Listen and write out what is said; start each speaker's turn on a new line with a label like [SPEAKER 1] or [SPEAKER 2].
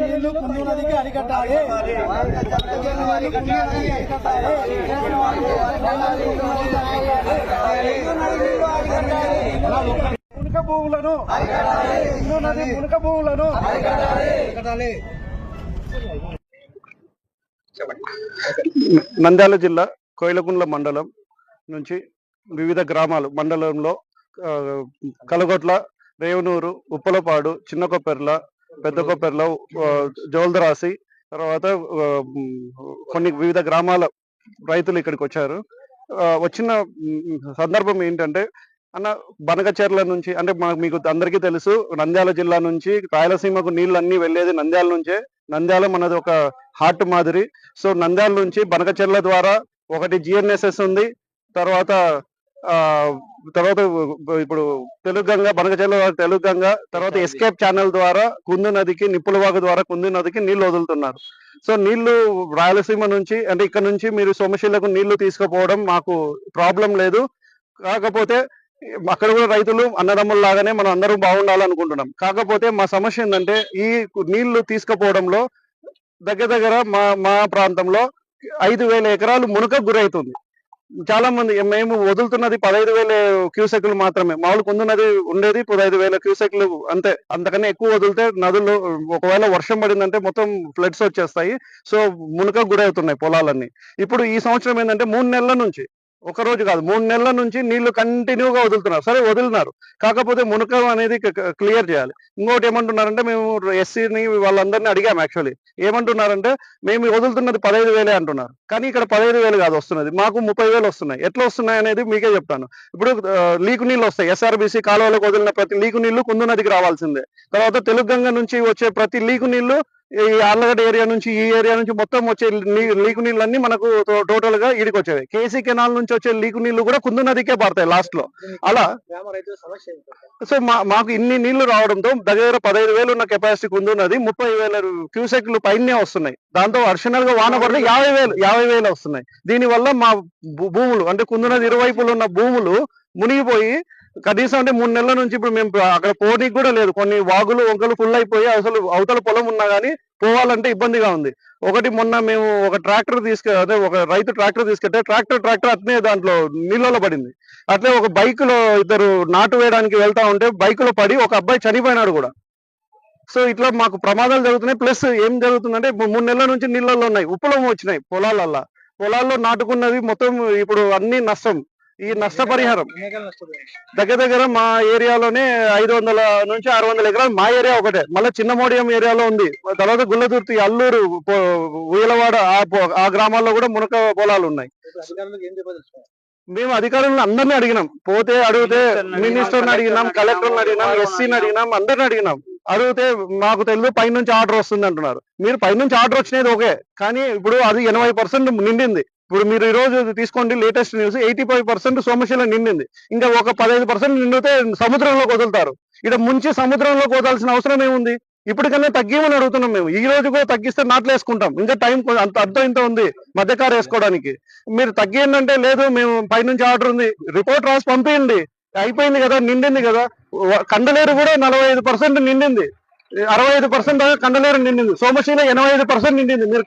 [SPEAKER 1] నీళ్ళు కుందు నదికి అరికట్టాలి మునక భూములను కుందు నది మునక భూములను
[SPEAKER 2] నంద్యాల జిల్లా కోయిలకుండ్ల మండలం నుంచి వివిధ గ్రామాలు మండలంలో కలగొట్ల రేవునూరు ఉప్పలపాడు చిన్న కొప్పెర్ల పెద్ద కొప్పెర్ల జోల్దరాసి తర్వాత కొన్ని వివిధ గ్రామాల రైతులు ఇక్కడికి వచ్చారు. వచ్చిన సందర్భం ఏంటంటే అన్న బనకచెర్ల నుంచి అంటే మాకు మీకు అందరికీ తెలుసు నంద్యాల జిల్లా నుంచి రాయలసీమకు నీళ్ళు అన్ని వెళ్ళేది నంద్యాల నుంచే. నంద్యాల మనది ఒక హార్ట్ మాదిరి. సో నంద్యాల నుంచి బనకచెర్ల ద్వారా ఒకటి జిఎన్ఎస్ఎస్ ఉంది. తర్వాత తర్వాత ఇప్పుడు తెలుగు గంగ బనకచెర్ల ద్వారా తెలుగు గంగ తర్వాత ఎస్కేప్ ఛానల్ ద్వారా కుందు నదికి నిప్పులవాగు ద్వారా కుందు నదికి నీళ్ళు వదులుతున్నారు. సో నీళ్ళు రాయలసీమ నుంచి అంటే ఇక్కడ నుంచి మీరు సోమశీలకు నీళ్ళు తీసుకుపోవడం మాకు ప్రాబ్లం లేదు. కాకపోతే అక్కడ కూడా రైతులు అన్నదమ్ముల లాగానే మనం అందరం బాగుండాలనుకుంటున్నాం. కాకపోతే మా సమస్య ఏంటంటే ఈ నీళ్ళు తీసుకుపోవడంలో దగ్గర దగ్గర మా మా ప్రాంతంలో ఐదు వేల ఎకరాలు మునక గురవుతుంది చాలా మంది మేము వదులుతున్నది పదహైదు వేల క్యూసెక్లు మాత్రమే. మామూలు కుందున్నది ఉండేది పదహైదు వేల క్యూసెక్లు అంతే. అంతకన్నా ఎక్కువ వదిలితే నదులు ఒకవేళ వర్షం పడిందంటే మొత్తం ఫ్లడ్స్ వచ్చేస్తాయి. సో మునక గురవుతున్నాయి పొలాలన్నీ. ఇప్పుడు ఈ సంవత్సరం ఏంటంటే మూడు నెలల నుంచి ఒక రోజు కాదు మూడు నెలల నుంచి నీళ్ళు కంటిన్యూగా వదులుతున్నారు. సరే వదిలినారు కాకపోతే మునకం అనేది క్లియర్ చేయాలి. ఇంకోటి ఏమంటున్నారంటే మేము ఎస్సీని వాళ్ళందరినీ అడిగాం యాక్చువల్లీ. ఏమంటున్నారంటే మేము వదులుతున్నది పదహైదు వేలే అంటున్నారు. కానీ ఇక్కడ పదహైదు వేలు కాదు వస్తున్నది. మాకు ముప్పై వేలు వస్తున్నాయి. ఎట్లా వస్తున్నాయి అనేది మీకే చెప్తాను. ఇప్పుడు లీకు నీళ్ళు వస్తాయి. ఎస్ఆర్బీసీ కాలువలకు వదిలిన ప్రతి లీకు నీళ్ళు కుందు నదికి రావాల్సిందే. తర్వాత తెలుగు గంగ నుంచి వచ్చే ప్రతి లీకు నీళ్ళు ఈ ఆళ్ళగడ్డ ఏరియా నుంచి ఈ ఏరియా నుంచి మొత్తం వచ్చే నీ- లీకు నీళ్ళన్నీ మనకు టోటల్గా ఇడికి వచ్చేవి కేసీ కెనాల్ నుంచి వచ్చే లీకు నీళ్ళు కూడా కుందు నదికే పడతాయి లాస్ట్లో అలా సో మా మాకు ఇన్ని నీళ్ళు రావడంతో దగ్గర పదహైదు వేలు ఉన్న కెపాసిటీ కుందు నది ముప్పై వేల క్యూసెక్లు పైనే వస్తున్నాయి. దాంతో అడిషనల్గా వాన పడితే యాభై వేలు యాభై వేలు వస్తున్నాయి. దీని వల్ల మా భూ- భూములు అంటే కుందునది ఇరువైపులు ఉన్న భూములు మునిగిపోయి కనీసం అంటే మూడు నెలల నుంచి ఇప్పుడు మేము అక్కడ పోనీకి కూడా లేదు. కొన్ని వాగులు వంకలు ఫుల్ అయిపోయి అసలు అవతల పొలం ఉన్నా కానీ పోవాలంటే ఇబ్బందిగా ఉంది. ఒకటి మొన్న మేము ఒక ట్రాక్టర్ తీసుకు అదే ఒక రైతు ట్రాక్టర్ తీసుకెళ్తే ట్రాక్టర్ ట్రాక్టర్ అట్నే దాంట్లో నీళ్ళలో పడింది. అట్లే ఒక బైక్లో ఇద్దరు నాటు వేయడానికి వెళ్తా ఉంటే బైక్లో పడి ఒక అబ్బాయి చనిపోయినాడు కూడా. సో ఇట్లా మాకు ప్రమాదాలు జరుగుతున్నాయి. ప్లస్ ఏం జరుగుతుందంటే మూడు నెలల నుంచి నీళ్ళల్లో ఉన్నాయి. ఉప్పలం వచ్చినాయి పొలాలల్లా. పొలాల్లో నాటుకున్నవి మొత్తం ఇప్పుడు అన్ని నష్టం. ఈ నష్టపరిహారం. దగ్గర దగ్గర మా ఏరియాలోనే ఐదు వందల నుంచి ఆరు వందల ఎకరాలు మా ఏరియా ఒకటే. మళ్ళీ చిన్న మోడియం ఏరియాలో ఉంది. తర్వాత గుల్లతుర్తి అల్లూరు ఉయ్యలవాడ ఆ గ్రామాల్లో కూడా మునక పొలాలు ఉన్నాయి. మేము అధికారులను అందరినీ అడిగినాం. పోతే అడిగితే మినిస్టర్ని అడిగినాం కలెక్టర్ని అడిగినాం ఎస్సీని అడిగినాం అందరిని అడిగినాం. అడిగితే మాకు తెలియదు పైనుంచి ఆర్డర్ వస్తుంది అంటున్నారు. మీరు పైనుంచి ఆర్డర్ వచ్చినది ఓకే. కానీ ఇప్పుడు అది ఎనభై పర్సెంట్ నిండింది. ఇప్పుడు మీరు ఈ రోజు తీసుకోండి latest news eighty five percent Somasila నిండింది. ఇంకా ఒక పదహైదు పర్సెంట్ నిండితే సముద్రంలోకి వదులుతారు ఇక్కడ ముంచి సముద్రంలోకి వదాల్సిన అవసరం ఏముంది? ఇప్పటికన్నా తగ్గిమని అడుగుతున్నాం మేము. ఈ రోజు కూడా తగ్గిస్తే నాట్లు వేసుకుంటాం. ఇంకా టైం అంత అర్థం ఇంత ఉంది మధ్యకారు వేసుకోవడానికి. మీరు తగ్గిందంటే లేదు మేము పైనుంచి ఆర్డర్ ఉంది. రిపోర్ట్ రాసి పంపించండి అయిపోయింది కదా నిండింది కదా. కండలేరు కూడా నలభై ఐదు పర్సెంట్ నిండింది. అరవై ఐదు పర్సెంట్ కండలేరు నిండింది. సోమశీల ఎనభై ఐదు పర్సెంట్ నిండింది. మీరు